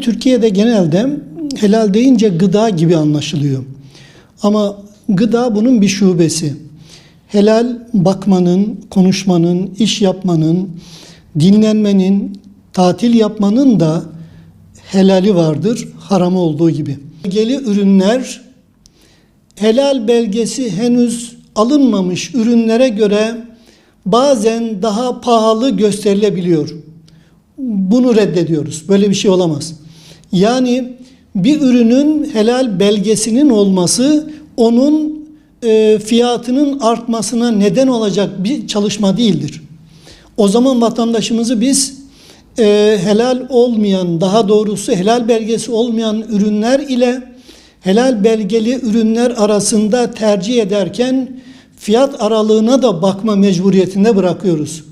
Türkiye'de genelde helal deyince gıda gibi anlaşılıyor. Ama gıda bunun bir şubesi. Helal bakmanın, konuşmanın, iş yapmanın, dinlenmenin, tatil yapmanın da helali vardır, haramı olduğu gibi. Belgeli ürünler helal belgesi henüz alınmamış ürünlere göre bazen daha pahalı gösterilebiliyor. Bunu reddediyoruz. Böyle bir şey olamaz. Yani bir ürünün helal belgesinin olması onun e, fiyatının artmasına neden olacak bir çalışma değildir. O zaman vatandaşımızı biz e, helal olmayan, daha doğrusu helal belgesi olmayan ürünler ile helal belgeli ürünler arasında tercih ederken fiyat aralığına da bakma mecburiyetinde bırakıyoruz.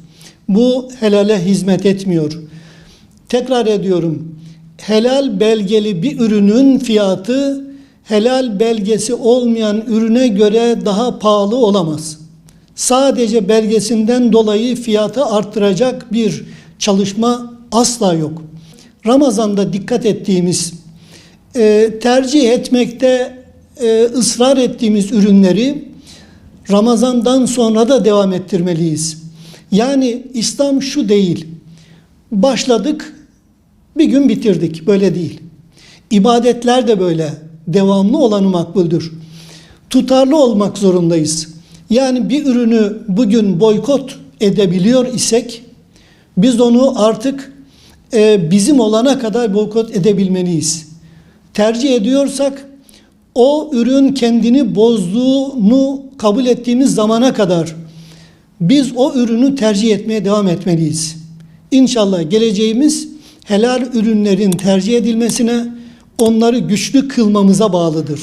Bu helale hizmet etmiyor. Tekrar ediyorum. Helal belgeli bir ürünün fiyatı helal belgesi olmayan ürüne göre daha pahalı olamaz. Sadece belgesinden dolayı fiyatı arttıracak bir çalışma asla yok. Ramazan'da dikkat ettiğimiz, e, tercih etmekte e, ısrar ettiğimiz ürünleri Ramazan'dan sonra da devam ettirmeliyiz. Yani İslam şu değil. Başladık, bir gün bitirdik. Böyle değil. İbadetler de böyle. Devamlı olanı makbuldür. Tutarlı olmak zorundayız. Yani bir ürünü bugün boykot edebiliyor isek biz onu artık e, bizim olana kadar boykot edebilmeliyiz. Tercih ediyorsak o ürün kendini bozduğunu kabul ettiğimiz zamana kadar biz o ürünü tercih etmeye devam etmeliyiz. İnşallah geleceğimiz helal ürünlerin tercih edilmesine, onları güçlü kılmamıza bağlıdır.